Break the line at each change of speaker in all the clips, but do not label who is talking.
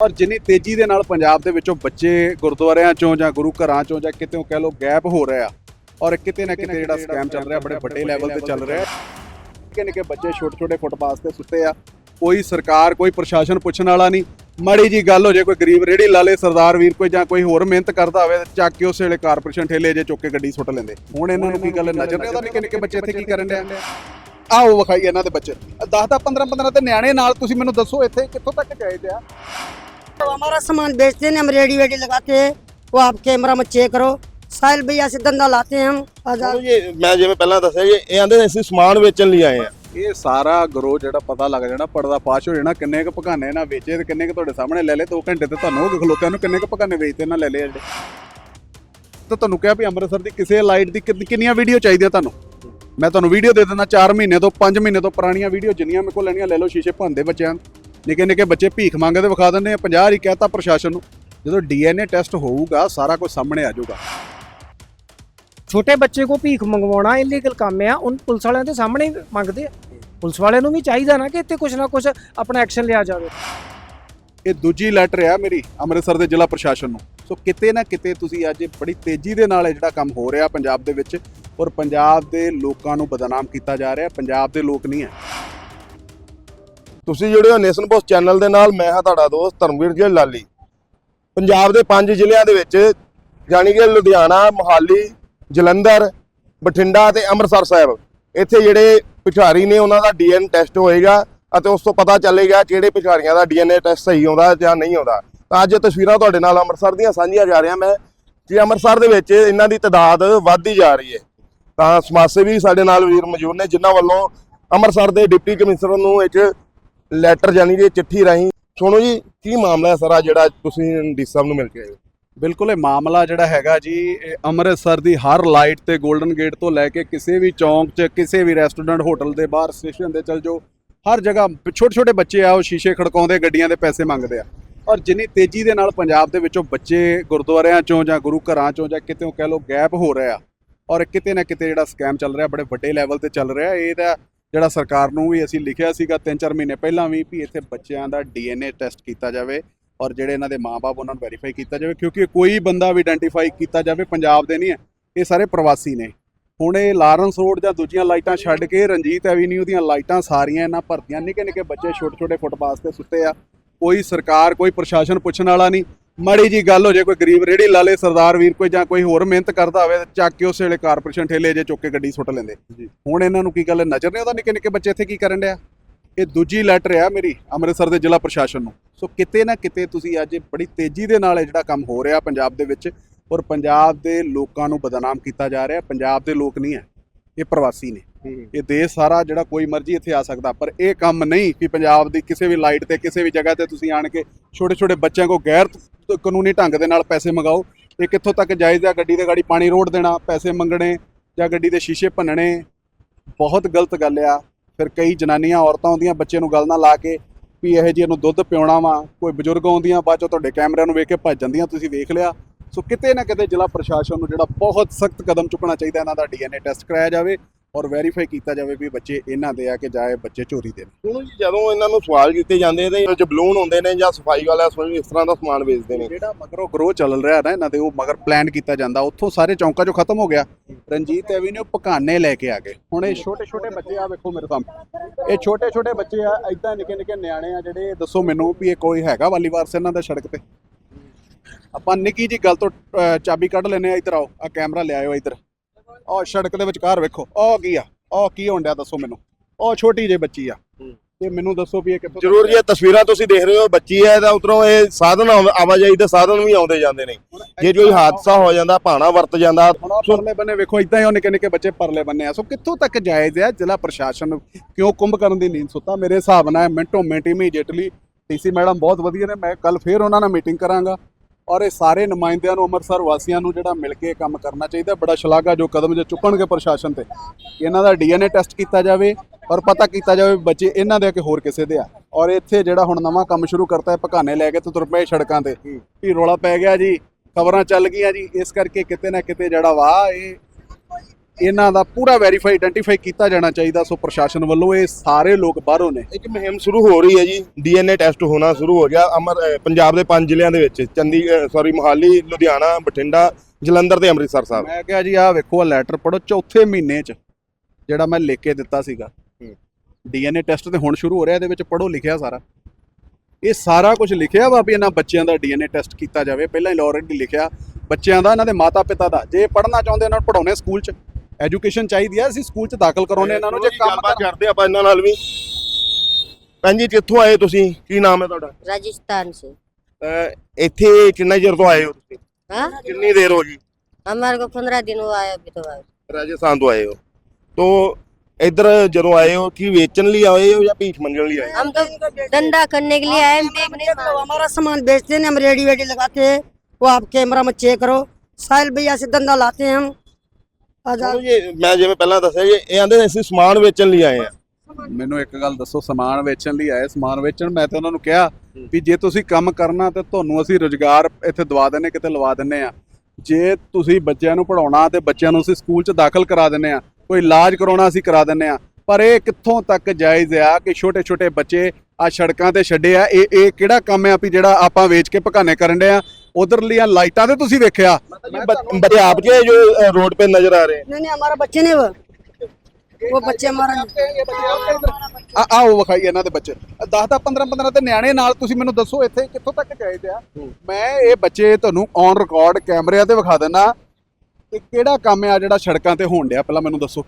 ਔਰ ਜਿੰਨੀ ਤੇਜ਼ੀ ਦੇ ਨਾਲ ਪੰਜਾਬ ਦੇ ਵਿੱਚੋਂ ਬੱਚੇ ਗੁਰਦੁਆਰਿਆਂ ਚੋਂ ਜਾਂ ਗੁਰੂ ਘਰਾਂ ਚੋਂ ਜਾਂ ਕਿਤੇ ਕਹਿ ਲੋ ਗੈਪ ਹੋ ਰਿਹਾ ਔਰ ਕਿਤੇ ਨਾ ਕਿਤੇ ਜਿਹੜਾ ਸਕੈਮ ਚੱਲ ਰਿਹਾ ਬੜੇ ਵੱਡੇ ਲੈਵਲ ਤੇ ਚੱਲ ਰਿਹਾ। ਨਿੱਕੇ ਨਿੱਕੇ ਬੱਚੇ ਛੋਟੇ ਛੋਟੇ ਫੁੱਟਪਾਥ ਤੇ ਸੁੱਤੇ ਆ ਕੋਈ ਸਰਕਾਰ ਕੋਈ ਪ੍ਰਸ਼ਾਸਨ ਪੁੱਛਣ ਵਾਲਾ ਨਹੀਂ। ਮਾੜੀ ਜੀ ਗੱਲ ਹੋ ਜੇ ਕੋਈ ਗਰੀਬ ਰੇੜੀ ਲਾ ਲੇ ਸਰਦਾਰ ਵੀਰ ਕੋਈ ਜਾਂ ਕੋਈ ਹੋਰ ਮਿਹਨਤ ਕਰਦਾ ਹੋਵੇ ਚੱਕ ਕੇ ਉਸੇ ਵੇਲੇ ਕਾਰਪੋਰੇਸ਼ਨ ਠੇਲੇ ਜੇ ਚੁੱਕ ਕੇ ਗੱਡੀ ਸੁੱਟ ਲੈਂਦੇ। ਹੁਣ ਇਹਨਾਂ ਨੂੰ ਕੀ ਗੱਲ ਨਜ਼ਰ ਨਹੀਂ ਆਉਂਦਾ? ਨਿੱਕੇ ਨਿੱਕੇ ਬੱਚੇ ਇੱਥੇ ਕੀ ਕਰਨ ਡਿਆ? ਆਓ ਵਿਖਾਈ ਇਹਨਾਂ ਦੇ ਬੱਚੇ। 10 10 15 15 ਤੇ ਨਿਆਣੇ ਨਾਲ ਤੁਸੀਂ ਮੈਨੂੰ ਦੱਸੋ ਇੱਥੇ ਕਿੱਥੋਂ ਤੱਕ ਗਏ ਆ?
तो हमारा सामान बेचते हैं हम रेडी वेडी लगाते हैं वो आप कैमरा में चेक करो साहिल भैया से धंधा लाते हैं हम बाजार
ਚਲੋ ਜੀ ਮੈਂ ਜਿਵੇਂ ਪਹਿਲਾਂ ਦੱਸਿਆ ਜੀ ਇਹ ਆਂਦੇ ਅਸੀਂ ਸਮਾਨ ਵੇਚਣ ਲਈ ਆਏ ਆ
ਇਹ ਸਾਰਾ ਗਰੋ ਜਿਹੜਾ ਪਤਾ ਲੱਗ ਜਾਣਾ ਪਰਦਾ ਪਾਸ਼ ਹੋ ਜਾਣਾ ਕਿੰਨੇ ਕੁ ਪਕਾਨੇ ਨਾ ਵੇਚੇ ਤੇ ਕਿੰਨੇ ਕੁ ਤੁਹਾਡੇ ਸਾਹਮਣੇ ਲੈ ਲਏ 2 ਘੰਟੇ ਤੇ ਤੁਹਾਨੂੰ ਉਹ ਖਲੋਤਿਆਂ ਨੂੰ ਕਿੰਨੇ ਕੁ ਪਕਾਨੇ ਵੇਚਦੇ ਨਾ ਲੈ ਲਏ ਜਿਹੜੇ ਤਾਂ ਤੁਹਾਨੂੰ ਕਿਹਾ ਵੀ ਅੰਮ੍ਰਿਤਸਰ ਦੀ ਕਿਸੇ ਲਾਈਟ ਦੀ ਕਿੰਨ- ਕਿੰਨੀਆਂ ਵੀਡੀਓ ਚਾਹੀਦੀਆਂ ਤੁਹਾਨੂੰ ਮੈਂ ਤੁਹਾਨੂੰ ਵੀਡੀਓ ਦੇ ਦਿੰਦਾ 4 ਮਹੀਨੇ ਤੋਂ 5 ਮਹੀਨੇ ਤੋਂ ਪੁਰਾਣੀਆਂ ਵੀਡੀਓ ਜਿੰਨੀਆਂ ਮੇਰੇ ਕੋਲ ਲੈਣੀਆਂ ਲੈ ਲਓ ਸ਼ੀਸ਼ੇ ਭੰਦੇ ਬੱਚਿਆਂ ਨੂੰ। ਨਿੱਕੇ ਨਿੱਕੇ ਬੱਚੇ ਭੀਖ ਮੰਗਦੇ ਵਿਖਾ ਦਿੰਦੇ ਆ। 50 ਹੀ ਕਹਿਤਾ ਪ੍ਰਸ਼ਾਸਨ ਨੂੰ ਜਦੋਂ ਡੀਐਨਏ ਟੈਸਟ ਹੋਊਗਾ ਸਾਰਾ ਕੁਝ ਸਾਹਮਣੇ ਆ ਜਾਊਗਾ।
ਛੋਟੇ ਬੱਚੇ ਕੋ ਭੀਖ ਮੰਗਵਾਉਣਾ ਇਲੀਗਲ ਕੰਮ ਆ ਉਹ ਪੁਲਿਸ ਵਾਲਿਆਂ ਦੇ ਸਾਹਮਣੇ ਮੰਗਦੇ ਆ। ਪੁਲਿਸ ਵਾਲਿਆਂ ਨੂੰ ਵੀ ਚਾਹੀਦਾ ਨਾ ਕਿ ਇੱਥੇ ਕੁਝ ਨਾ ਕੁਝ ਆਪਣਾ ਐਕਸ਼ਨ ਲਿਆ ਜਾਵੇ।
ਇਹ ਦੂਜੀ ਲੈਟਰ ਆ ਮੇਰੀ ਅੰਮ੍ਰਿਤਸਰ ਦੇ ਜ਼ਿਲ੍ਹਾ ਪ੍ਰਸ਼ਾਸਨ ਨੂੰ। ਸੋ ਕਿਤੇ ਨਾ ਕਿਤੇ ਤੁਸੀਂ ਅੱਜ ਬੜੀ ਤੇਜ਼ੀ ਦੇ ਨਾਲ ਇਹ ਜਿਹੜਾ ਕੰਮ ਹੋ ਰਿਹਾ ਪੰਜਾਬ ਦੇ ਵਿੱਚ ਔਰ ਪੰਜਾਬ ਦੇ ਲੋਕਾਂ ਨੂੰ ਬਦਨਾਮ ਕੀਤਾ ਜਾ ਰਿਹਾ ਪੰਜਾਬ ਦੇ ਲੋਕ ਨਹੀਂ ਹੈ।
ਤੁਸੀਂ ਜਿਹੜੇ ਹੋ ਨੇਸ਼ਨ ਪੋਸਟ ਚੈਨਲ ਦੇ ਨਾਲ, ਮੈਂ ਹਾਂ ਤੁਹਾਡਾ ਦੋਸਤ ਧਰਮਵੀਰ ਜੀ ਲਾਲੀ। ਪੰਜਾਬ ਦੇ ਪੰਜ ਜ਼ਿਲ੍ਹਿਆਂ ਦੇ ਵਿੱਚ, ਜਾਣੀ ਕਿ ਲੁਧਿਆਣਾ, ਮੋਹਾਲੀ, ਜਲੰਧਰ, ਬਠਿੰਡਾ ਤੇ ਅੰਮ੍ਰਿਤਸਰ ਸਾਹਿਬ, ਇੱਥੇ ਜਿਹੜੇ ਪਿਛਾਰੀ ਨੇ ਉਹਨਾਂ ਦਾ ਡੀਐਨ ਟੈਸਟ ਹੋਏਗਾ ਅਤੇ ਉਸ ਤੋਂ ਪਤਾ ਚੱਲੇਗਾ ਕਿਹੜੇ ਪਿਛਾਰੀਆਂ ਦਾ ਡੀਐਨਏ ਟੈਸਟ ਸਹੀ ਆਉਂਦਾ ਜਾਂ ਨਹੀਂ ਆਉਂਦਾ। ਤਾਂ ਅੱਜ ਤਸਵੀਰਾਂ ਤੁਹਾਡੇ ਨਾਲ ਅੰਮ੍ਰਿਤਸਰ ਦੀਆਂ ਸਾਂਝੀਆਂ ਜਾ ਰਹੀਆਂ ਮੈਂ, ਕਿ ਅੰਮ੍ਰਿਤਸਰ ਦੇ ਵਿੱਚ ਇਹਨਾਂ ਦੀ ਤਾਦਾਦ ਵੱਧਦੀ ਜਾ ਰਹੀ ਹੈ। ਤਾਂ ਸਮਾਜ ਸੇਵੀ ਸਾਡੇ ਨਾਲ ਵੀਰ ਮੌਜੂਦ ਨੇ, ਜਿਨ੍ਹਾਂ ਵੱਲੋਂ ਅੰਮ੍ਰਿਤਸਰ ਦੇ ਡਿਪਟੀ ਕਮਿਸ਼ਨਰ ਨੂੰ ਇੱਕ ਲੈਟਰ ਜਾਨੀ ਕਿ ਚਿੱਠੀ ਰਾਹੀਂ। ਸੁਣੋ ਜੀ, ਕੀ ਮਾਮਲਾ ਹੈ ਸਾਰਾ ਜਿਹੜਾ ਤੁਸੀਂ ਡੀ ਸਾਹਿਬ ਨੂੰ ਮਿਲ ਕੇ ਆਏ ਹੋ?
ਬਿਲਕੁਲ, ਇਹ ਮਾਮਲਾ ਜਿਹੜਾ ਹੈਗਾ ਜੀ, ਇਹ ਅੰਮ੍ਰਿਤਸਰ ਦੀ ਹਰ ਲਾਈਟ ਤੇ 골ਡਨ ਗੇਟ ਤੋਂ ਲੈ ਕੇ ਕਿਸੇ ਵੀ ਚੌਂਕ 'ਚ, ਕਿਸੇ ਵੀ ਰੈਸਟੋਰੈਂਟ ਹੋਟਲ ਦੇ ਬਾਹਰ ਸਟੇਸ਼ਨ ਦੇ ਚਲ ਜਾਓ, ਹਰ ਜਗ੍ਹਾ ਛੋਟੇ ਛੋਟੇ ਬੱਚੇ ਆ, ਉਹ ਸ਼ੀਸ਼ੇ ਖੜਕਾਉਂਦੇ, ਗੱਡੀਆਂ ਦੇ ਪੈਸੇ ਮੰਗਦੇ ਆ। ਔਰ ਜਿੰਨੀ ਤੇਜ਼ੀ ਦੇ ਨਾਲ ਪੰਜਾਬ ਦੇ ਵਿੱਚੋਂ ਬੱਚੇ ਗੁਰਦੁਆਰਿਆਂ ਚੋਂ ਜਾਂ ਗੁਰੂ ਘਰਾਂ ਚੋਂ ਜਾਂ ਕਿਤੇ ਕਹਿ ਲੋ ਗੈਪ ਹੋ ਰਿਹਾ, ਔਰ ਕਿਤੇ ਨਾ ਕਿਤੇ ਜਿਹੜਾ ਸਕੈਮ ਚੱਲ ਰਿਹਾ, ਬੜੇ ਵੱਡੇ ਲੈਵਲ ਤੇ ਚੱਲ ਰਿਹਾ, ਇਹਦਾ ਜਿਹੜਾ ਸਰਕਾਰ ਨੂੰ ਵੀ ਅਸੀਂ ਲਿਖਿਆ ਸੀਗਾ 3-4 ਮਹੀਨੇ ਪਹਿਲਾਂ ਵੀ ਵੀ ਇੱਥੇ ਬੱਚਿਆਂ ਦਾ ਡੀਐਨਏ ਟੈਸਟ ਕੀਤਾ ਜਾਵੇ ਔਰ ਜਿਹੜੇ ਇਹਨਾਂ ਦੇ ਮਾਪੇ ਉਹਨਾਂ ਨੂੰ ਵੈਰੀਫਾਈ ਕੀਤਾ ਜਾਵੇ, ਕਿਉਂਕਿ ਕੋਈ ਬੰਦਾ ਵੀ ਆਇਡੈਂਟੀਫਾਈ ਕੀਤਾ ਜਾਵੇ ਪੰਜਾਬ ਦੇ ਨਹੀਂ ਹੈ, ਇਹ ਸਾਰੇ ਪ੍ਰਵਾਸੀ ਨੇ। ਹੁਣ ਇਹ ਲਾਰੈਂਸ ਰੋਡ ਜਾਂ ਦੂਜੀਆਂ ਲਾਈਟਾਂ ਛੱਡ ਕੇ ਰਣਜੀਤ ਐਵੀਨਿਊ ਦੀਆਂ ਲਾਈਟਾਂ ਸਾਰੀਆਂ ਇਹਨਾਂ ਭਰਤੀਆਂ ਨਿੱਕੇ ਨਿੱਕੇ ਬੱਚੇ ਛੋਟੇ ਛੋਟੇ ਫੁੱਟਪਾਥ ਤੇ ਸੁੱਤੇ ਆ, ਕੋਈ ਸਰਕਾਰ, ਕੋਈ ਪ੍ਰਸ਼ਾਸਨ ਪੁੱਛਣ ਵਾਲਾ ਨਹੀਂ ਮਾੜੀ ਜੀ ਗੱਲ ਹੋ ਜੇ ਕੋਈ ਗਰੀਬ ਰੇੜੀ ਲਾ ਲੇ ਸਰਦਾਰ ਵੀਰ ਕੋਈ ਜਾਂ ਕੋਈ ਹੋਰ ਮਿਹਨਤ ਕਰਦਾ ਹੋਵੇ ਤੇ ਚੱਕ ਕੇ ਉਸੇ ਵੇਲੇ ਕਾਰਪੋਰੇਸ਼ਨ ਠੇਲੇ ਜੇ ਚੁੱਕ ਕੇ ਗੱਡੀ ਸੁੱਟ ਲੈਂਦੇ। ਹੁਣ ਇਹਨਾਂ ਨੂੰ ਕੀ ਗੱਲ ਨਜ਼ਰ ਨਹੀਂ ਆਉਂਦਾ ਨਿੱਕੇ ਨਿੱਕੇ ਬੱਚੇ ਇੱਥੇ ਕੀ ਕਰਨ ਡਿਆ? ਇਹ ਦੂਜੀ ਲੈਟਰ ਆ ਮੇਰੀ ਅੰਮ੍ਰਿਤਸਰ ਦੇ ਜ਼ਿਲ੍ਹਾ ਪ੍ਰਸ਼ਾਸਨ ਨੂੰ। ਸੋ ਕਿਤੇ ਨਾ ਕਿਤੇ ਤੁਸੀਂ ਅੱਜ ਬੜੀ ਤੇਜ਼ੀ ਦੇ ਨਾਲ ਇਹ ਜਿਹੜਾ ਕੰਮ ਹੋ ਰਿਹਾ ਪੰਜਾਬ ਦੇ ਵਿੱਚ ਔਰ ਪੰਜਾਬ ਦੇ ਲੋਕਾਂ ਨੂੰ ਬਦਨਾਮ ਕੀਤਾ ਜਾ ਰਿਹਾ ਪੰਜਾਬ ਦੇ ਲੋਕ ਨਹੀਂ ਹੈ। ਇਹ ਪ੍ਰਵਾਸੀ ਨੇ। ਇਹ ਦੇਸ਼ ਸਾਰਾ ਜਿਹੜਾ ਕੋਈ ਮਰਜ਼ੀ ਇੱਥੇ ਆ ਸਕਦਾ ਪਰ ਇਹ ਕੰਮ ਨਹੀਂ ਕਿ ਪੰਜਾਬ ਦੀ ਕਿਸੇ ਵੀ ਲਾਈਟ ਤੇ ਕਿਸੇ ਵੀ ਜਗ੍ਹਾ ਤੇ ਤੁਸੀਂ ਆਣ ਕੇ ਛੋਟੇ ਛੋਟੇ ਬੱਚਿਆਂ ਕੋ ਗੈਰ ਕਾਨੂੰਨੀ ਢੰਗ ਦੇ ਨਾਲ ਪੈਸੇ ਮੰਗਾਓ ਇਹ ਕਿੱਥੋਂ ਤੱਕ ਜਾਇਜ਼ ਆ ਗੱਡੀ ਦੇ ਗਾੜੀ ਪਾਣੀ ਰੋੜ ਦੇਣਾ ਪੈਸੇ ਮੰਗਣੇ ਜਾਂ ਗੱਡੀ ਦੇ ਸ਼ੀਸ਼ੇ ਭੰਨਣੇ ਬਹੁਤ ਗਲਤ ਗੱਲ ਆ। ਫਿਰ ਕਈ ਜਨਾਨੀਆਂ ਔਰਤਾਂ ਆਉਂਦੀਆਂ ਬੱਚੇ ਨੂੰ ਗੱਲ ਨਾਲ ਲਾ ਕੇ ਵੀ ਇਹ ਜੀ ਇਹਨੂੰ ਦੁੱਧ ਪਿਉਣਾ ਵਾ ਕੋਈ ਬਜ਼ੁਰਗ ਆਉਂਦੀਆਂ ਬਾਅਦ ਚੋਂ ਤੁਹਾਡੇ ਕੈਮਰਿਆਂ ਨੂੰ ਵੇਖ ਕੇ ਭੱਜ ਜਾਂਦੀਆਂ ਤੁਸੀਂ ਵੇਖ ਲਿਆ। ਸੋ ਕਿਤੇ ਨਾ ਕਿਤੇ ਜ਼ਿਲ੍ਹਾ ਪ੍ਰਸ਼ਾਸਨ ਨੂੰ ਜਿਹੜਾ ਬਹੁਤ ਸਖਤ ਕਦਮ ਚੁੱਕਣਾ ਚਾਹੀਦਾ ਇਹਨਾਂ ਦਾ ਡੀਐਨਏ ਟੈਸਟ ਕਰਾਇਆ ਜਾਵੇ ਔਰ ਵੈਰੀਫਾਈ ਕੀਤਾ ਜਾਵੇ ਵੀ ਬੱਚੇ ਇਹਨਾਂ ਦੇ ਆ ਕਿ ਜਾਏ ਬੱਚੇ ਚੋਰੀ ਦੇ ਨੇ।
ਸੁਣੋ ਜੀ ਜਦੋਂ ਇਹਨਾਂ ਨੂੰ ਸਵਾਲ ਕੀਤੇ ਜਾਂਦੇ ਤੇ ਜੋ ਬਲੂਨ ਹੁੰਦੇ ਨੇ ਜਾਂ ਸਫ਼ਾਈ ਵਾਲਾ ਸੋਈ ਇਸ ਤਰ੍ਹਾਂ ਦਾ ਸਮਾਨ ਵੇਚਦੇ ਨੇ।
ਜਿਹੜਾ ਮਗਰੋਂ ਗਰੋ ਚੱਲ ਰਿਹਾ ਨਾ ਇਹਨਾਂ ਦੇ ਉਹ ਮਗਰ ਪਲਾਨ ਕੀਤਾ ਜਾਂਦਾ। ਉੱਥੋਂ ਸਾਰੇ ਚੌਂਕਾਂ 'ਚੋਂ ਖਤਮ ਹੋ ਗਿਆ। ਰਣਜੀਤ ਐਵੀਨਿਊ ਪਕਾਨੇ ਲੈ ਕੇ ਆ ਗਏ। ਹੁਣ ਇਹ ਛੋਟੇ ਛੋਟੇ ਬੱਚੇ ਆ ਵੇਖੋ ਮੇਰੇ ਸਾਹਮਣੇ। ਇਹ ਛੋਟੇ ਛੋਟੇ ਬੱਚੇ ਆ ਐਦਾਂ ਨਿੱਕੇ ਨਿੱਕੇ ਨਿਆਣੇ ਆ ਜਿਹੜੇ ਦੱਸੋ ਮੈਨੂੰ ਵੀ ਇਹ ਕੋਈ ਹੈਗਾ ਵਾਲੀ ਵਾਰਸ ਇਹਨਾਂ ਦਾ ਸੜਕ ਤੇ? ਆਪਾਂ ਨਿੱਕੀ ਜੀ ਗੱਲ ਤੋਂ ਅਹ, ਚਾਬੀ ਕੱਢ ਲੈਨੇ ਆ ਇੱਧਰ ਆਓ ਆ ਕੈਮਰਾ ਲਿਆਇਓ ਇੱਧਰ। ਆਹ ਸੜਕ ਦੇ ਵਿਚਕਾਰ ਵੇਖੋ ਆਹ ਕੀ ਆ ਆਹ ਕੀ ਹੋਣ ਡਿਆ ਦੱਸੋ ਮੈਨੂੰ। ਉਹ ਛੋਟੀ ਜਿਹੀ ਬੱਚੀ ਆ। ਤੇ ਮੈਨੂੰ ਦੱਸੋ ਵੀ ਇਹ ਕਿੱਥੋਂ
ਜ਼ਰੂਰ ਜੀ ਇਹ ਤਸਵੀਰਾਂ ਤੁਸੀਂ ਦੇਖ ਰਹੇ ਹੋ ਬੱਚੀ ਹੈ ਤਾਂ ਉਧਰੋਂ ਇਹ ਸਾਧਨ ਆਉਂ- ਆਵਾਜਾਈ ਦੇ ਸਾਧਨ ਵੀ ਆਉਂਦੇ ਜਾਂਦੇ ਨੇ। ਜੇ ਕੋਈ ਹਾਦਸਾ ਹੋ ਜਾਂਦਾ ਭਾਣਾ ਵਰਤ ਜਾਂਦਾ
ਹੁਣ ਆਹ ਪਰਲੇ ਬੰਨੇ ਵੇਖੋ ਇਦਾਂ ਹੀ ਉਹ ਨਿੱਕੇ ਨਿੱਕੇ ਬੱਚੇ ਪਰਲੇ ਬੰਨੇ ਆ। ਸੋ ਕਿੱਥੋਂ ਤੱਕ ਜਾਇਜ਼ ਹੈ ਜ਼ਿਲ੍ਹਾ ਪ੍ਰਸ਼ਾਸਨ ਕਿਉਂ ਕੁੰਭ ਕਰਨ ਦੀ ਨੀਂਦ ਸੁੱਤਾ? ਮੇਰੇ ਹਿਸਾਬ ਨਾਲ ਮਿੰਟੋ ਮਿੰਟ ਇਮੀਡੀਏਟਲੀ ਡੀਸੀ ਮੈਡਮ ਬਹੁਤ ਵਧੀਆ ਨੇ ਮੈਂ ਕੱਲ ਫੇਰ ਉਹਨਾਂ ਨਾਲ ਮੀਟਿੰਗ ਕਰਾਂਗਾ। ਔਰ ਇਹ ਸਾਰੇ ਨੁਮਾਇੰਦਿਆਂ ਨੂੰ ਅੰਮ੍ਰਿਤਸਰ ਵਾਸੀਆਂ ਨੂੰ ਜਿਹੜਾ ਮਿਲ ਕੇ ਕੰਮ ਕਰਨਾ ਚਾਹੀਦਾ ਬੜਾ ਸ਼ਲਾਘਾ ਜੋ ਕਦਮ ਜੇ ਚੁੱਕਣਗੇ ਪ੍ਰਸ਼ਾਸਨ ਤੇ। ਇਹਨਾਂ ਦਾ ਡੀਐਨਏ ਟੈਸਟ ਕੀਤਾ ਜਾਵੇ ਔਰ ਪਤਾ ਕੀਤਾ ਜਾਵੇ ਬੱਚੇ ਇਹਨਾਂ ਦੇ ਆ ਕਿ ਹੋਰ ਕਿਸੇ ਦੇ ਆ। ਔਰ ਇੱਥੇ ਜਿਹੜਾ ਹੁਣ ਨਵਾਂ ਕੰਮ ਸ਼ੁਰੂ ਕਰਤਾ ਹੈ ਪਕਾਨੇ ਲੈ ਕੇ ਤੇ ਤੁਰ ਪਏ ਸੜਕਾਂ ਤੇ। ਵੀ ਰੋਲਾ ਪੈ ਗਿਆ ਜੀ ਖਬਰਾਂ ਚੱਲ ਗਈਆਂ ਜੀ ਇਸ ਕਰਕੇ ਕਿਤੇ ਨਾ ਕਿਤੇ ਜਿਹੜਾ ਵਾ ਇਹ ਇਹਨਾਂ ਦਾ ਪੂਰਾ ਵੈਰੀਫਾਈ ਆਇਡੈਂਟੀਫਾਈ ਕੀਤਾ ਜਾਣਾ ਚਾਹੀਦਾ। ਸੋ ਪ੍ਰਸ਼ਾਸਨ ਵੱਲੋਂ ਇਹ ਸਾਰੇ ਲੋਕ ਬਾਹਰੋਂ ਨੇ।
ਇੱਕ ਮੁਹਿੰਮ ਸ਼ੁਰੂ ਹੋ ਰਹੀ ਹੈ ਜੀ। ਡੀਐਨਏ ਟੈਸਟ ਹੋਣਾ ਸ਼ੁਰੂ ਹੋ ਗਿਆ। ਅਮਰ ਅਹ ਪੰਜਾਬ ਦੇ ਪੰਜ ਜ਼ਿਲ੍ਹਿਆਂ ਦੇ ਵਿੱਚ। ਚੰਡੀ ਸੌਰੀ ਮੋਹਾਲੀ ਲੁਧਿਆਣਾ ਬਠਿੰਡਾ ਜਲੰਧਰ ਤੇ ਅੰਮ੍ਰਿਤਸਰ ਸਾਹਿਬ।
ਮੈਂ ਕਿਹਾ ਜੀ ਆਹ ਵੇਖੋ ਆ ਲੈਟਰ ਪੜੋ ਚੌਥੇ ਮਹੀਨੇ 'ਚ ਜਿਹੜਾ ਮੈਂ ਲਿਖ ਕੇ ਦਿੱਤਾ ਸੀਗਾ।
ਹੂੰ।
ਡੀਐਨਏ ਟੈਸਟ ਤੇ ਹੁਣ ਸ਼ੁਰੂ ਹੋ ਰਿਹਾ। ਇਹਦੇ ਵਿੱਚ ਪੜੋ ਲਿਖਿਆ ਸਾਰਾ। ਇਹ ਸਾਰਾ ਕੁਝ ਲਿਖਿਆ ਵਾ ਵੀ ਇਹਨਾਂ ਬੱਚਿਆਂ ਦਾ ਡੀਐਨਏ ਟੈਸਟ ਕੀਤਾ ਜਾਵੇ। ਪਹਿਲਾਂ ਹੀ ਆਲਰੇਡੀ ਲਿਖਿਆ। ਬੱਚਿਆਂ ਦਾ ਇਹਨਾਂ ਦੇ ਮਾਤਾ ਪਿਤਾ ਦਾ। ਜੇ ਪੜ੍ਹਨਾ ਚਾਹੁੰਦੇ ਇਹਨਾਂ ਨੂੰ ਪੜਾਉਣੇ ਸਕੂਲ 'ਚ। ਐਜੂਕੇਸ਼ਨ ਚਾਹੀਦੀ ਹੈ ਅਸੀਂ ਸਕੂਲ 'ਚ ਦਾਖਲ ਕਰਾਉਣੇ ਇਹਨਾਂ ਨੂੰ ਜੇ ਕੰਮ
ਗੱਲਬਾਤ ਕਰਦੇ ਆਪਾਂ ਇਹਨਾਂ ਨਾਲ ਵੀ ਭੈਣ ਜੀ ਕਿੱਥੋਂ ਆਏ ਤੁਸੀਂ ਕੀ ਨਾਮ ਹੈ ਤੁਹਾਡਾ
राजस्थान से
ਅਹ ਇੱਥੇ ਕਿੰਨਾ ਚਿਰ ਤੋਂ ਆਏ ਹੋ ਤੁਸੀਂ
हाँ
ਕਿੰਨੀ ਦੇਰ ਹੋ ਗਈ
हमारे को पंद्रह दिन हुआ है अभी तो आए।
ਰਾਜਸਥਾਨ ਤੋਂ ਆਏ ਹੋ तो ਇੱਧਰ ਜਦੋਂ ਆਏ ਹੋ ਕੀ ਵੇਚਣ ਲਈ ਆਏ ਹੋ ਜਾਂ ਭੀਖ ਮੰਗਣ ਲਈ ਆਏ ਹੋ
हम तो धंधा करने के लिए आए हम देखने
देख लो हमारा सामान बेचते हैं हम रेडी वेडी लगाते हैं वो आप कैमरा में चेक करो साहिल भैया से धंधा लाते हैं हम
ਮੈਂ ਜਿਵੇਂ ਪਹਿਲਾਂ ਦੱਸਿਆ ਜੀ ਇਹ ਆਂਦੇ ਅਸੀਂ ਸਮਾਨ ਵੇਚਣ ਲਈ ਆਏ ਆ।
ਮੈਨੂੰ ਇੱਕ ਗੱਲ ਦੱਸੋ ਸਮਾਨ ਵੇਚਣ ਲਈ ਆਏ ਸਮਾਨ ਵੇਚਣ ਮੈਂ ਤਾਂ ਉਹਨਾਂ ਨੂੰ ਕਿਹਾ ਵੀ ਜੇ ਤੁਸੀਂ ਕੰਮ ਕਰਨਾ ਤੇ ਤੁਹਾਨੂੰ ਅਸੀਂ ਰੋਜ਼ਗਾਰ ਇੱਥੇ ਦਵਾ ਦਿੰਨੇ ਕਿਤੇ ਲਵਾ ਦਿੰਨੇ ਆ। ਜੇ ਤੁਸੀਂ ਬੱਚਿਆਂ ਨੂੰ ਪੜਾਉਣਾ ਤੇ ਬੱਚਿਆਂ ਨੂੰ ਅਸੀਂ ਸਕੂਲ 'ਚ ਦਾਖਲ ਕਰਾ ਦਿੰਨੇ ਆ ਕੋਈ ਇਲਾਜ ਕਰਾਉਣਾ ਅਸੀਂ ਕਰਾ ਦਿੰਨੇ ਆ। ਪਰ ਇਹ ਕਿੱਥੋਂ ਤੱਕ ਜਾਇਜ਼ ਆ ਕਿ ਛੋਟੇ ਛੋਟੇ ਬੱਚੇ ਆ ਸੜਕਾਂ ਤੇ ਛੱਡੇ ਆ? ਇਹ ਇਹ ਕਿਹੜਾ ਕੰਮ ਆ ਵੀ ਜਿਹੜਾ ਆਪਾਂ ਵੇਚ ਕੇ ਭਕਾਨੇ ਕਰਨ ਦੇ ਆ? ਉਧਰਲੀਆਂ ਲਾਈਟਾਂ ਤੇ ਤੁਸੀਂ ਵੇਖਿਆ
बच्चे आपके जो अ, रोड पे नजर आ रहे हैं
नहीं नहीं हमारा बच्चे नहीं वो वो बच्चे हमारा
ਆ ਆਓ ਵਿਖਾਈ ਇਹਨਾਂ ਦੇ ਬੱਚੇ 10 10 15 15 ਤੇ ਨਿਆਣੇ ਨਾਲ ਤੁਸੀਂ ਮੈਨੂੰ ਦੱਸੋ ਇੱਥੇ ਕਿੱਥੋਂ ਤੱਕ ਗਏ ਤੇ ਆ ਮੈਂ ਇਹ ਬੱਚੇ ਤੁਹਾਨੂੰ ਔਨ ਰਿਕਾਰਡ ਕੈਮਰਿਆਂ ਤੇ ਵਿਖਾ ਦਿੰਦਾ ਕਿ ਕਿਹੜਾ ਕੰਮ ਆ ਜਿਹੜਾ ਸੜਕਾਂ ਤੇ ਹੋਣ ਡਿਆ ਪਹਿਲਾਂ ਮੈਨੂੰ ਦੱਸੋ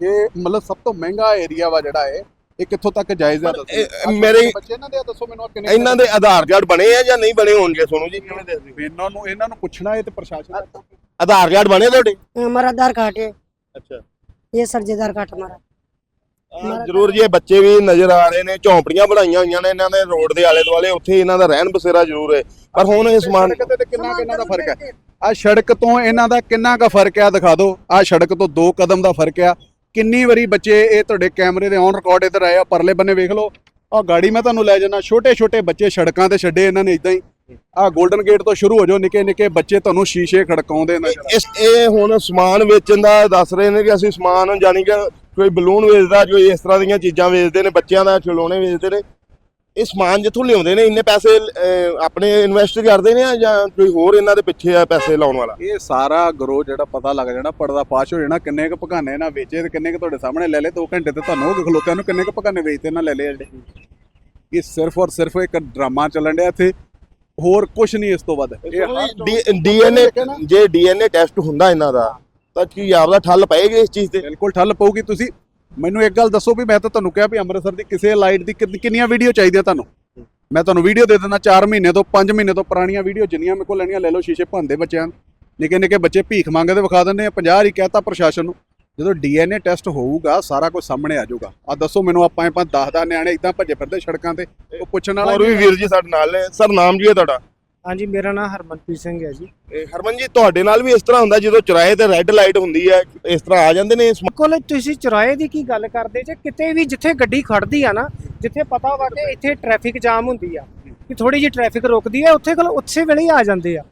ਇਹ ਮਤਲਬ ਸਭ ਤੋਂ ਮਹਿੰਗਾ ਏਰੀਆ ਵਾ ਜਿਹੜਾ ਇਹ ਇਹ ਕਿੱਥੋਂ ਤੱਕ ਜਾਇਜ਼ ਹੈ
ਮੇਰੇ
ਬੱਚੇ ਇਹਨਾਂ ਦੇ ਦੱਸੋ ਮੈਨੂੰ ਕਿੰਨੇ
ਇਹਨਾਂ ਦੇ ਆਧਾਰ ਕਾਰਡ ਬਣੇ ਆ ਜਾਂ ਨਹੀਂ ਬਣੇ ਹੋਣਗੇ? ਸੋਨੂ ਜੀ ਕਿਵੇਂ ਦੱਸਦੇ
ਇਹਨਾਂ ਨੂੰ ਇਹਨਾਂ ਨੂੰ ਪੁੱਛਣਾ ਹੈ ਤੇ ਪ੍ਰਸ਼ਾਸਨ
ਆਧਾਰ ਕਾਰਡ ਬਣੇ ਤੁਹਾਡੇ?
ਹਮਾਰਾ ਆਧਾਰ ਕਾਰਡ ਹੈ।
ਅੱਛਾ।
ਇਹ ਸਰ ਕਾਰਡ ਹਮਾਰਾ
ਜ਼ਰੂਰ ਜੀ ਇਹ ਬੱਚੇ ਵੀ ਨਜ਼ਰ ਆ ਰਹੇ ਨੇ ਝੌਂਪੜੀਆਂ ਬਣਾਈਆਂ ਹੋਈਆਂ ਨੇ ਇਹਨਾਂ ਦੇ ਰੋਡ ਦੇ ਆਲੇ ਦੁਆਲੇ ਉੱਥੇ ਇਹਨਾਂ ਦਾ ਰਹਿਣ ਬਸੇਰਾ ਜ਼ਰੂਰ ਹੈ। ਪਰ ਹੁਣ ਇਹ ਸਮਾਨ
ਕਿੰਨਾ ਕਿੰਨਾ ਦਾ ਫ਼ਰਕ ਹੈ? ਆ ਸੜਕ ਤੋਂ ਇਹਨਾਂ ਦਾ ਕਿੰਨਾ ਕਾ ਫ਼ਰਕ ਹੈ? ਦਿਖਾ ਦਿਓ। ਆ ਸੜਕ ਤੋਂ ਦੋ ਕਦਮ ਦਾ ਫ਼ਰਕ ਹੈ। ਕਿੰਨੀ ਵਾਰੀ ਬੱਚੇ ਇਹ ਤੁਹਾਡੇ ਕੈਮਰੇ ਦੇ ਔਨ ਰਿਕਾਰਡ ਇੱਧਰ ਆਏ ਆ, ਪਰਲੇ ਬੰਨੇ ਵੇਖ ਲਓ। ਆ ਗਾੜੀ ਮੈਂ ਤੁਹਾਨੂੰ ਲੈ ਜਾਣਾ ਛੋਟੇ ਛੋਟੇ ਬੱਚੇ ਸੜਕਾਂ ਤੇ ਛੱਡੇ ਇਹਨਾਂ ਨੇ ਇਦਾਂ ਹੀ। ਆ 골ਡਨ ਗੇਟ ਤੋਂ ਸ਼ੁਰੂ ਹੋ ਜਾਓ ਨਿੱਕੇ ਨਿੱਕੇ ਬੱਚੇ ਤੁਹਾਨੂੰ ਸ਼ੀਸ਼ੇ ਖੜਕਾਉਂਦੇ ਨਜ਼ਰ
ਇਸ ਇਹ ਹੁਣ ਸਮਾਨ ਵੇਚਣ ਦਾ ਦੱਸ ਰਹੇ ਨੇ ਕਿ ਅਸੀਂ ਸਮਾਨ ਜਾਨੀ ਕਿ ਕੋਈ ਬਲੂਨ ਵੇਚਦਾ, ਕੋਈ ਇਸ ਤਰ੍ਹਾਂ ਦੀਆਂ ਚੀਜ਼ਾਂ ਵੇਚਦੇ ਨੇ, ਬੱਚਿਆਂ ਦਾ ਖਿਡੌਣੇ ਵੇਚਦੇ ਨੇ। ਇਹ ਸਮਾਨ ਜਿੱਥੋਂ ਲਿਆਉਂਦੇ ਨੇ ਇੰਨੇ ਪੈਸੇ ਅਹ, ਆਪਣੇ ਇਨਵੈਸਟ ਕਰਦੇ ਨੇ ਜਾਂ ਕੋਈ ਹੋਰ ਇਹਨਾਂ ਦੇ ਪਿੱਛੇ ਆ ਪੈਸੇ ਲਾਉਣ ਵਾਲਾ?
ਇਹ ਸਾਰਾ ਗਰੋ ਜਿਹੜਾ ਪਤਾ ਲੱਗ ਜਾਣਾ ਪਰਦਾ ਪਾਸ਼ ਹੋ ਜਾਣਾ ਕਿੰਨੇ ਕੁ ਭਗਾਨੇ ਨਾ ਵੇਚੇ ਤੇ ਕਿੰਨੇ ਕੁ ਤੁਹਾਡੇ ਸਾਹਮਣੇ ਲੈ ਲਏ 2 ਘੰਟੇ ਤੇ ਤੁਹਾਨੂੰ ਉਹ ਖਲੋਤਿਆਂ ਨੂੰ ਕਿੰਨੇ ਕੁ ਭਗਾਨੇ ਵੇਚਦੇ ਨਾ ਲੈ ਲਏ ਜਿਹੜੇ। ਇਹ ਸਿਰਫ ਔਰ ਸਿਰਫ ਇੱਕ ਡਰਾਮਾ ਚੱਲਣ ਡਿਆ ਇੱਥੇ ਹੋਰ ਕੁਝ ਨਹੀਂ ਇਸ ਤੋਂ ਵੱਧ। ਇਹ ਹਰ
ਡੀਐਨਏ ਜੇ ਡੀਐਨਏ ਟੈਸਟ ਹੁੰਦਾ ਇਹਨਾਂ ਦਾ ਤਾਂ ਕੀ ਆਪਦਾ ਠੱਲ ਪਏਗੀ ਇਸ ਚੀਜ਼ ਤੇ?
ਬਿਲਕੁਲ ਠੱਲ ਪਊਗੀ ਤੁਸੀਂ ਮੈਨੂੰ ਇੱਕ ਗੱਲ ਦੱਸੋ ਵੀ ਮੈਂ ਤਾਂ ਤੁਹਾਨੂੰ ਕਿਹਾ ਵੀ ਅੰਮ੍ਰਿਤਸਰ ਦੀ ਕਿਸੇ ਲਾਈਟ ਦੀ ਕਿੰਨ- ਕਿੰਨੀਆਂ ਵੀਡੀਓ ਚਾਹੀਦੀਆਂ ਤੁਹਾਨੂੰ? ਮੈਂ ਤੁਹਾਨੂੰ ਵੀਡੀਓ ਦੇ ਦਿੰਦਾ 4 ਮਹੀਨੇ ਤੋਂ 5 ਮਹੀਨੇ ਤੋਂ ਪੁਰਾਣੀਆਂ ਵੀਡੀਓ ਜਿੰਨੀਆਂ ਮੇਰੇ ਕੋਲ ਲੈਣੀਆਂ ਲੈ ਲਓ ਸ਼ੀਸ਼ੇ ਭੰਦੇ ਬੱਚਿਆਂ ਦੇ। ਨਿੱਕੇ ਨਿੱਕੇ ਬੱਚੇ ਭੀਖ ਮੰਗਦੇ ਵਿਖਾ ਦਿੰਦੇ ਆ 50 ਹੀ ਕਹਿਤਾ ਪ੍ਰਸ਼ਾਸਨ ਨੂੰ। ਜਦੋਂ ਡੀਐਨਏ ਟੈਸਟ ਹੋਊਗਾ ਸਾਰਾ ਕੁਝ ਸਾਹਮਣੇ ਆ ਜਾਊਗਾ। ਆ ਦੱਸੋ ਮੈਨੂੰ ਆਪਾਂ ਆਪਾਂ 10 10 ਨਿਆਣੇ ਇਦਾਂ ਭੱਜੇ ਫਿਰਦੇ ਸੜਕਾਂ ਤੇ ਉਹ ਪੁੱਛਣ ਵਾਲਾ
ਹੋਰ ਵੀ ਵੀਰ ਜੀ ਸਾਡੇ ਨਾਲ ਨੇ ਸਰ ਨਾਮ ਜੀ ਹੈ ਤੁਹਾਡਾ?
ਹਾਂਜੀ ਮੇਰਾ ਨਾਮ ਹਰਮਨਪ੍ਰੀਤ ਸਿੰਘ ਹੈ ਜੀ।
ਇਹ ਹਰਮਨ ਜੀ ਤੁਹਾਡੇ ਨਾਲ ਵੀ ਇਸ ਤਰ੍ਹਾਂ ਹੁੰਦਾ ਜਦੋਂ ਚੁਰਾਏ ਤੇ ਰੈੱਡ ਲਾਈਟ ਹੁੰਦੀ ਹੈ ਇਸ ਤਰ੍ਹਾਂ ਆ ਜਾਂਦੇ ਨੇ ਇਸ
ਕੋਲ ਤੁਸੀਂ ਚੁਰਾਏ ਦੀ ਕੀ ਗੱਲ ਕਰਦੇ? ਜੇ ਕਿਤੇ ਵੀ ਜਿੱਥੇ ਗੱਡੀ ਖੜਦੀ ਆ ਨਾ ਜਿੱਥੇ ਪਤਾ ਵਾ ਕਿ ਇੱਥੇ ਟ੍ਰੈਫਿਕ ਜਾਮ ਹੁੰਦੀ ਆ ਕਿ ਥੋੜੀ ਜਿਹੀ ਟ੍ਰੈਫਿਕ ਰੁਕਦੀ ਆ ਉੱਥੇ ਕੋਲ ਉਸੇ ਵੇਲੇ ਹੀ ਆ ਜਾਂਦੇ ਆ।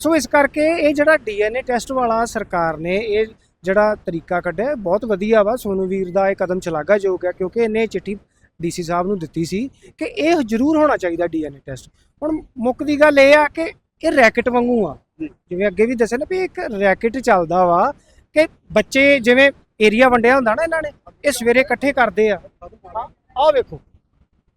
ਸੋ ਇਸ ਕਰਕੇ ਇਹ ਜਿਹੜਾ ਡੀਐਨਏ ਟੈਸਟ ਵਾਲਾ ਸਰਕਾਰ ਨੇ ਇਹ ਜਿਹੜਾ ਤਰੀਕਾ ਕੱਢਿਆ ਇਹ ਬਹੁਤ ਵਧੀਆ ਵਾ। ਸੋਨੂ ਵੀਰ ਦਾ ਇਹ ਕਦਮ ਸ਼ਲਾਘਾਯੋਗ ਹੈ ਕਿਉਂਕਿ ਇਹਨੇ ਚਿੱਠੀ ਡੀਸੀ ਸਾਹਿਬ ਨੂੰ ਦਿੱਤੀ ਸੀ ਕਿ ਇਹ ਜ਼ਰੂਰ ਹੋਣਾ ਚਾਹੀਦਾ ਡੀਐਨਏ ਟੈਸਟ। ਹੁਣ ਮੁੱਖ ਦੀ ਗੱਲ ਇਹ ਆ ਕਿ ਇਹ ਰੈਕਟ ਵਾਂਗੂ ਆ। ਜਿਵੇਂ ਅੱਗੇ ਵੀ ਦੱਸਿਆ ਨਾ ਵੀ ਇੱਕ ਰੈਕਟ ਚੱਲਦਾ ਵਾ ਕਿ ਬੱਚੇ ਜਿਵੇਂ ਏਰੀਆ ਵੰਡਿਆ ਹੁੰਦਾ ਨਾ ਇਹਨਾਂ ਨੇ ਇਹ ਸਵੇਰੇ ਇਕੱਠੇ ਕਰਦੇ ਆ। ਆਹ ਵੇਖੋ।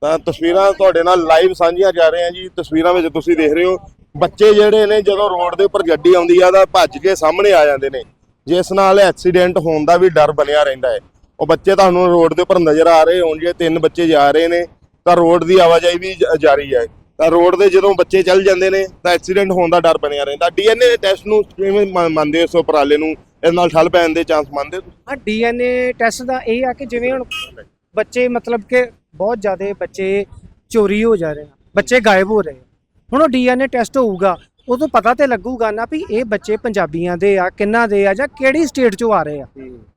ਤਾਂ ਤਸਵੀਰਾਂ ਤੁਹਾਡੇ ਨਾਲ ਲਾਈਵ ਸਾਂਝੀਆਂ ਜਾ ਰਹੀਆਂ ਜੀ। ਤਸਵੀਰਾਂ ਵਿੱਚ ਤੁਸੀਂ ਦੇਖ ਰਹੇ ਹੋ ਬੱਚੇ ਜਿਹੜੇ ਨੇ ਜਦੋਂ ਰੋਡ ਦੇ ਉੱਪਰ ਗੱਡੀ ਆਉਂਦੀ ਆ ਤਾਂ ਭੱਜ ਕੇ ਸਾਹਮਣੇ ਆ ਜਾਂਦੇ ਨੇ। ਜਿਸ ਨਾਲ ਐਕਸੀਡੈਂਟ ਹੋਣ ਦਾ ਵੀ ਡਰ ਬਣਿਆ ਰਹਿੰਦਾ ਹੈ। ਉਹ ਬੱਚੇ ਤੁਹਾਨੂੰ ਰੋਡ ਦੇ ਉੱਪਰ ਨਜ਼ਰ ਆ ਰਹੇ ਹੋਣਗੇ ਤਿੰਨ ਬੱਚੇ ਜਾ ਰਹੇ ਨੇ ਤਾਂ ਰੋਡ ਦੀ ਆਵਾਜਾਈ ਵੀ ਜਾਰੀ ਹੈ। ਤਾਂ ਰੋਡ ਦੇ ਜਦੋਂ ਬੱਚੇ ਚੱਲ ਜਾਂਦੇ ਨੇ ਤਾਂ ਐਕਸੀਡੈਂਟ ਹੋਣ ਦਾ ਡਰ ਬਣਿਆ ਰਹਿੰਦਾ। ਡੀਐਨਏ ਟੈਸਟ ਨੂੰ ਕਿਵੇਂ ਮੰਨ- ਮੰਨਦੇ ਹੋ ਇਸ ਉਪਰਾਲੇ ਨੂੰ? ਇਸ ਨਾਲ ਠੱਲ ਪੈਣ ਦੇ ਚਾਂਸ ਮੰਨਦੇ ਹੋ
ਆ ਡੀਐਨਏ ਟੈਸਟ ਦਾ ਇਹ ਆ ਕਿ ਜਿਵੇਂ ਹੁਣ ਬੱਚੇ ਮਤਲਬ ਕਿ ਬਹੁਤ ਜ਼ਿਆਦਾ ਬੱਚੇ ਚੋਰੀ ਹੋ ਜਾ ਰਹੇ ਆ ਬੱਚੇ ਗਾਇਬ ਹੋ ਰਹੇ ਹੁਣ ਉਹ ਡੀਐਨਏ ਟੈਸਟ ਹੋਊਗਾ ਉਦੋਂ ਪਤਾ ਤੇ ਲੱਗੂਗਾ ਨਾ ਵੀ ਇਹ ਬੱਚੇ ਪੰਜਾਬੀਆਂ ਦੇ ਆ ਕਿੰਨਾ ਦੇ ਆ ਜਾਂ ਕਿਹੜੀ ਸਟੇਟ ਚੋਂ ਆ ਰਹੇ ਆ।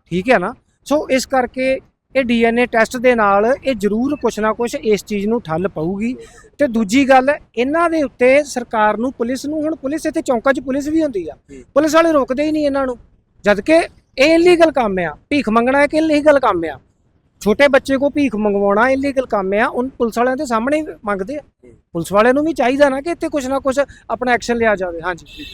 ਠੀਕ ਹੈ ਨਾ? ਸੋ ਇਸ ਕਰਕੇ ਇਹ ਡੀਐਨਏ ਟੈਸਟ ਦੇ ਨਾਲ ਇਹ ਜ਼ਰੂਰ ਕੁਛ ਨਾ ਕੁਛ ਇਸ ਚੀਜ਼ ਨੂੰ ਠੱਲ ਪਊਗੀ। ਤੇ ਦੂਜੀ ਗੱਲ ਇਹਨਾਂ ਦੇ ਉੱਤੇ ਸਰਕਾਰ ਨੂੰ ਪੁਲਿਸ ਨੂੰ ਹੁਣ ਪੁਲਿਸ ਇੱਥੇ ਚੌਂਕਾਂ 'ਚ ਪੁਲਿਸ ਵੀ ਹੁੰਦੀ ਆ। ਪੁਲਿਸ ਵਾਲੇ ਰੋਕਦੇ ਹੀ ਨਹੀਂ ਇਹਨਾਂ ਨੂੰ। ਜਦ ਕਿ ਇਹ ਇਲੀਗਲ ਕੰਮ ਆ ਭੀਖ ਮੰਗਣਾ ਇੱਕ ਇਲੀਗਲ ਕੰਮ ਆ। ਛੋਟੇ ਬੱਚੇ ਕੋ ਭੀਖ ਮੰਗਵਾਉਣਾ ਇਲੀਗਲ ਕੰਮ ਆ ਉਹ ਪੁਲਿਸ ਵਾਲਿਆਂ ਦੇ ਸਾਹਮਣੇ ਮੰਗਦੇ ਆ। ਪੁਲਿਸ ਵਾਲਿਆਂ ਨੂੰ ਵੀ ਚਾਹੀਦਾ ਨਾ ਕਿ ਇੱਥੇ ਕੁਝ ਨਾ ਕੁਝ ਆਪਣਾ ਐਕਸ਼ਨ ਲਿਆ ਜਾਵੇ, ਹਾਂਜੀ।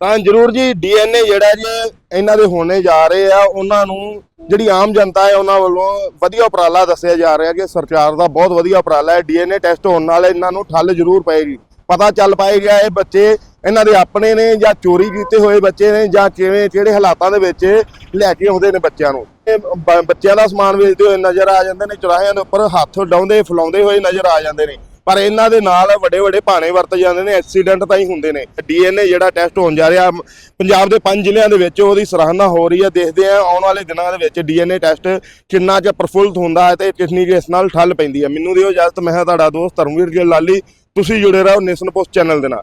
ਤਾਂ ਜਰੂਰ ਜੀ ਡੀਐਨਏ ਜਿਹੜਾ ਜੀ, ਇਹਨਾਂ ਦੇ ਹੋਣੇ ਜਾ ਰਹੇ ਆ, ਉਹਨਾਂ ਨੂੰ ਜਿਹੜੀ ਆਮ ਜਨਤਾ ਹੈ, ਉਹਨਾਂ ਵੱਲੋਂ ਵਧੀਆ ਉਪਰਾਲਾ ਦੱਸਿਆ ਜਾ ਰਿਹਾ ਕਿ ਸਰਕਾਰ ਦਾ ਬਹੁਤ ਵਧੀਆ ਉਪਰਾਲਾ ਹੈ। ਡੀਐਨਏ ਟੈਸਟ ਹੋਣ ਨਾਲ ਇਹਨਾਂ ਨੂੰ ਠੱਲ ਜ਼ਰੂਰ ਪਏਗੀ। ਪਤਾ ਚੱਲ ਪਾਏਗਾ ਇਹ ਬੱਚੇ ਇਹਨਾਂ ਦੇ ਆਪਣੇ ਨੇ ਜਾਂ ਚੋਰੀ ਕੀਤੇ ਹੋਏ ਬੱਚੇ ਨੇ ਜਾਂ ਕਿਵੇਂ, ਕਿਹੜੇ ਹਾਲਾਤਾਂ ਦੇ ਵਿੱਚ ਲੈ ਕੇ ਆਉਂਦੇ ਨੇ ਬੱਚਿਆਂ ਨੂੰ। ਬੱਚਿਆਂ ਦਾ ਸਮਾਨ ਵੇਚਦੇ ਹੋਏ ਨਜ਼ਰ ਆ ਜਾਂਦੇ ਨੇ, ਚੁਰਾਹਿਆਂ ਦੇ ਉੱਪਰ ਹੱਥ ਡਾਉਂਦੇ, ਫਲਾਉਂਦੇ ਹੋਏ ਨਜ਼ਰ ਆ ਜਾਂਦੇ ਨੇ। ਪਰ ਇਹਨਾਂ ਦੇ ਨਾਲ ਵੱਡੇ ਵੱਡੇ ਭਾਣੇ ਵਰਤ ਜਾਂਦੇ ਨੇ, ਐਕਸੀਡੈਂਟ ਤਾਂ ਹੀ ਹੁੰਦੇ ਨੇ। ਡੀਐਨਏ ਜਿਹੜਾ ਟੈਸਟ ਹੋਣ ਜਾ ਰਿਹਾ, ਪੰਜਾਬ ਦੇ ਪੰਜ ਜ਼ਿਲ੍ਹਿਆਂ ਦੇ ਵਿੱਚ ਉਹਦੀ ਸਰਾਹਨਾ ਹੋ ਰਹੀ ਹੈ। ਦੇਖਦੇ ਆ ਆਉਣ ਵਾਲੇ ਦਿਨਾਂ ਦੇ ਵਿੱਚ ਡੀਐਨਏ ਟੈਸਟ ਕਿੰਨਾ ਚ ਪ੍ਰਫੁੱਲਤ ਹੁੰਦਾ ਹੈ ਤੇ ਕਿੰਨੀ ਕੁ ਇਸ ਨਾਲ ਠੱਲ ਪੈਂਦੀ ਹੈ। ਮੈਨੂੰ ਦਿਓ ਇਜਾਜ਼ਤ, ਮੈਂ ਤੁਹਾਡਾ ਦੋਸਤ ਧਰਮਵੀਰ ਜੀ ਲਾਲੀ। ਤੁਸੀਂ ਜੁੜੇ ਰਹੋ ਨੇਸ਼ਨ ਪੋਸਟ ਚੈਨਲ ਦੇ ਨਾਲ।